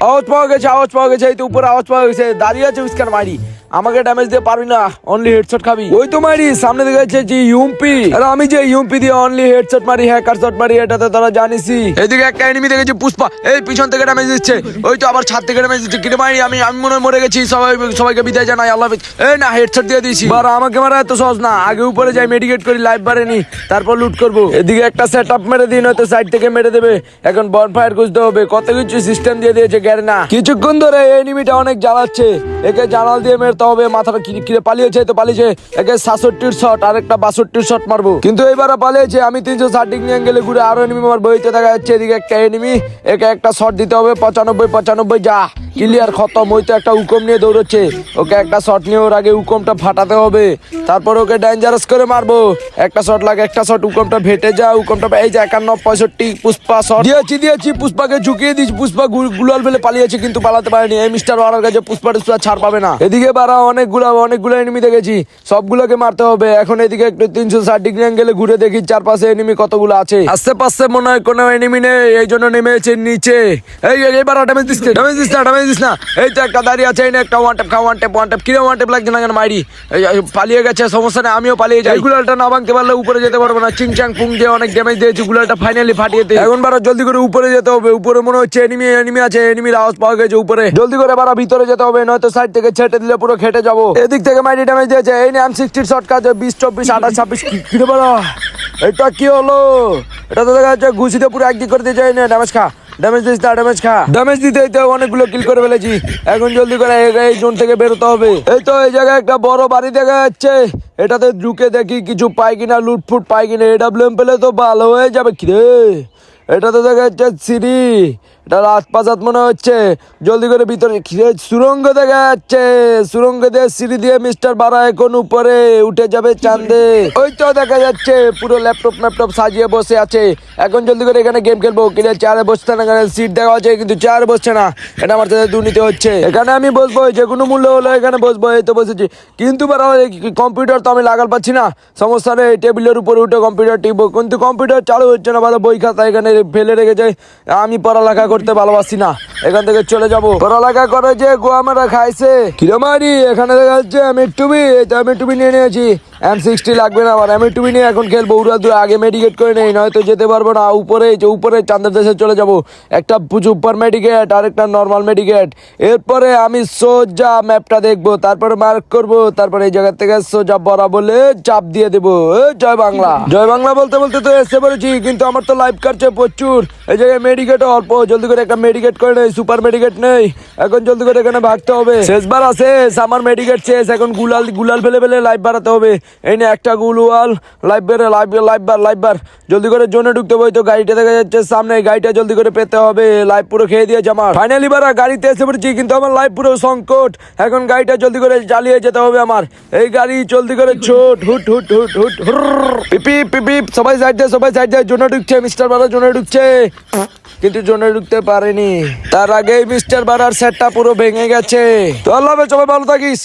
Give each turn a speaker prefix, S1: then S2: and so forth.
S1: আওয়াজ পাওয়া গেছে আওয়াজ পাওয়া গেছে এই তো উপরে আওয়াজ পাওয়া মারি আমাকে ড্যামেজ দিয়ে পারবি না অনলি হেডশট খাবি। ওই তো মারি সামনে দেখে যাচ্ছে যে ইউমপি আর আমি যে ইউমপি দিয়ে অনলি হেডশট মারি হ্যাকার শট মারি এটা তো তোরা জানিসই। এদিকে একটা এনিমি দেখেছি, পুষ্পা। এই পিছন থেকে ড্যামেজ দিচ্ছে। ওই তো আবার ছাদ থেকে ড্যামেজ দিচ্ছে। কিরে মারি আমি আমি মনে মরে গেছি। সবাই, সবাইকে বিদায় জানাই, আল্লাহ। এই না হেডশট দিয়ে দিয়েছি। আর আমাকে মারা এত সহজ না। আগে উপরে যাই মেডিকেট করি লাইভ বারে নি। তারপর লুট করব। এদিকে একটা সেট আপ মেরে দিন, হয়তো সাইড থেকে মেরে দেবে। এখন বন ফায়ার খুঁজতে হবে। কত কিছু সিস্টেম দিয়ে দিয়েছে গ্যারে না। কিছুক্ষণ ধরে এনিমিটা অনেক জ্বালাচ্ছে। একে জানাল দিয়ে মেরতে হবে, মাথাটা কিরে কিরে পালিয়েছে তো পালিয়েছে একে সাতষট্টির শট আর একটা বাষট্টির শট মারবো। কিন্তু এবারে পালিয়েছে আমি তিনশো ষাট ডিগ্রি অ্যাঙ্গেলে ঘুরে আরও এনিমি মারবো এই তো দেখা যাচ্ছে। এদিকে একটা এনিমি একে একটা শট দিতে হবে। পঁচানব্বই পঁচানব্বই, যা ক্লিয়ার খতম। ওই তো একটা উকম নিয়ে দৌড়চ্ছে। ওকে একটা শট নিয়ে ওর আগে উকমটা ফাটাতে হবে। তারপর ওকে ডেঞ্জারাস করে মারবো। একটা শট লাগে, একটা শট উকমটা ভেটে যা, উকমটা এই যে একান্ন, পঁয়ষট্টি, পুষ্পা শট দিয়েছি দিয়েছি, পুষ্পাকে ঝুঁকিয়ে দিয়েছি। পুষ্পা গুলাল ফেলে পালিয়েছে, কিন্তু পালাতে পারেনি। এই মিস্টার ওয়ারার কাছে পুষ্পা টুষ্পা ছাড় পাবে না। এদিকে বারা অনেকগুলো অনেকগুলো এনিমি দেখেছি। সবগুলোকে মারতে হবে। এখন এদিকে একটু তিনশো ষাট ডিগ্রি অ্যাঙ্গেলে ঘুরে দেখি চারপাশে এনিমি কতগুলো আছে। আশেপাশে মনে হয় কোনো এনিমি নেই এই জন্য নেমেছে নিচে। এই এবার ড্যামেজ দিস ড্যামেজ দিস না ড্যামেজ দিস না। এই তো একটা দাঁড়িয়ে আছে এই একটা ওয়ান টেপ খা ওয়ান টেপ ওয়ান টেপ কিরে ওয়ান টেপ লাগছে না কেন মাইরি? পালিয়ে গেছে সমস্যা নেই আমিও পালিয়ে যাই। গুলালটা না ভাঙতে পারলে উপরে যেতে পারব না। চিং চাং পুং দিয়ে অনেক ড্যামেজ দিয়েছি গুলালটা ফাইনালি ফাটিয়ে দে এখন বারা জলদি করে উপরে যেতে হবে। উপরে মনে হচ্ছে এনিমি এনিমি আছে এনিমির আওয়াজ পাওয়া গেছে উপরে। জলদি করে বারা ভিতরে যেতে হবে নয়তো সাইড থেকে ছেটে দিলে পুরো খেটে যাব। এদিক থেকে মাইরি ড্যামেজ দিয়েছে। এই নিয়ে সিক্সটির শর্ট কাজ বিশ চব্বিশ আঠাশ ছাব্বিশ কিরে বারা এটা কি হলো? এটা তো দেখা যাচ্ছে ঘুষিতে পুরো একদিক করে দিয়েছে। এই ড্যামেজ খা। ড্যামেজ দিস না ড্যামেজ খা। ড্যামেজ দিতে দিতে অনেকগুলো কিল করে ফেলেছি। এখন জলদি করে এই- এই জোন থেকে বেরোতে হবে। এই তো এই জায়গায় একটা বড় বাড়ি দেখা যাচ্ছে। এটাতে ঢুকে দেখি কিছু পাই কিনা লুটফুট পাই কিনা। এডাব্লিউএম পেলে তো ভালো হয়ে যাবে। কিরে? এটা তো দেখা যাচ্ছে সিঁড়ি। এটা রাজপ্রাসাদ মনে হচ্ছে। জলদি করে ভিতরে সুরঙ্গ দেখা যাচ্ছে। সুরঙ্গ দিয়ে সিঁড়ি দিয়ে মিস্টার বারা এখন উপরে উঠে যাবে চাঁদে। ওই তো দেখা যাচ্ছে, পুরো ল্যাপটপ ম্যাপটপ সাজিয়ে বসে আছে। এখন জলদি করে এখানে গেম খেলব। কিনে চেয়ারে বসতে না এখানে সিট দেখা হচ্ছে কিন্তু চেয়ারে বসছে না। এটা আমার সাথে দুর্নীতি হচ্ছে। এখানে আমি বসবো, যে কোনো মূল্য হলো এখানে বসবো, এই তো বসেছি। কিন্তু কম্পিউটার তো আমি লাগাল পাচ্ছি না। সমস্যা নেই, টেবিলের উপরে উঠে কম্পিউটার টিপবো। কিন্তু কম্পিউটার চালু হচ্ছে না বারা বই খাতা এখানে ফেলে রেখেছে। আমি পড়ালেখা করতে ভালোবাসি না। এখান থেকে চলে যাব। পড়ালেখা করে যে গোয়া মারা খাইছে কিরমারি এখানে দেখা যাচ্ছে আমি টুবি আমি টুবি নিয়ে নিয়েছি। এম সিক্সটি লাগবে না আমার আমি টুবি নিয়ে এখন খেলব। উড়া দূর আগে মেডিকেট করে নেই, নয়তো যেতে পারব না। উপরে যে, উপরে চাঁদের দেশে চলে যাব। একটা সুপার মেডিকেট আর একটা নর্মাল মেডিকেট এরপরে আমি সোজা ম্যাপটা দেখব, তারপরে মার্ক করব, তারপরে এই জায়গা থেকে সোজা বরা বলে চাপ দিয়ে দেবো। জয় বাংলা। জয় বাংলা বলতে বলতে তো এসে পড়েছি, কিন্তু আমার তো লাইফ কাটছে প্রচুর। এই জায়গায় মেডিকেট অল্প, জলদি করে একটা মেডিকেট করে নেই সুপার মেডিকেট নেই। এখন জলদি করে এখানে ভাগতে হবে। শেষবার আছে আমার মেডিকেট শেষ, এখন গুলাল গুলাল ফেলে ফেলে লাইফ বাড়াতে হবে। এই নিয়ে একটা গুলওয়াল লাইফ বেড়ে life life bar life bar জলদি করে জোনে ঢুকতে হবে তো গাড়িটা দেখা যাচ্ছে সামনে গাড়িটা জলদি করে পেতে হবে। লাইফ পুরো খেয়ে দিয়েছে আমার। ফাইনালি বারা গাড়িতে এসে পড়েছি, কিন্তু আমার লাইফ পুরো সংকট। এখন গাড়িটা জলদি করে চালিয়ে যেতে হবে আমার। এই গাড়ি জলদি করে ছোট, হুট হুট হুট হুট পিপি পিপি সবাই সাইড দিয়ে, সবাই সাইড দিয়ে, জোনে ঢুকছে, মিস্টার বারা জোনে ঢুকছে। কিন্তু জোনে ঢুকতে পারেনি। তার আগেই মিস্টার বারার সেটটা পুরো ভেঙে গেছে। তো আল্লাহ সবাই ভালো থাকিস।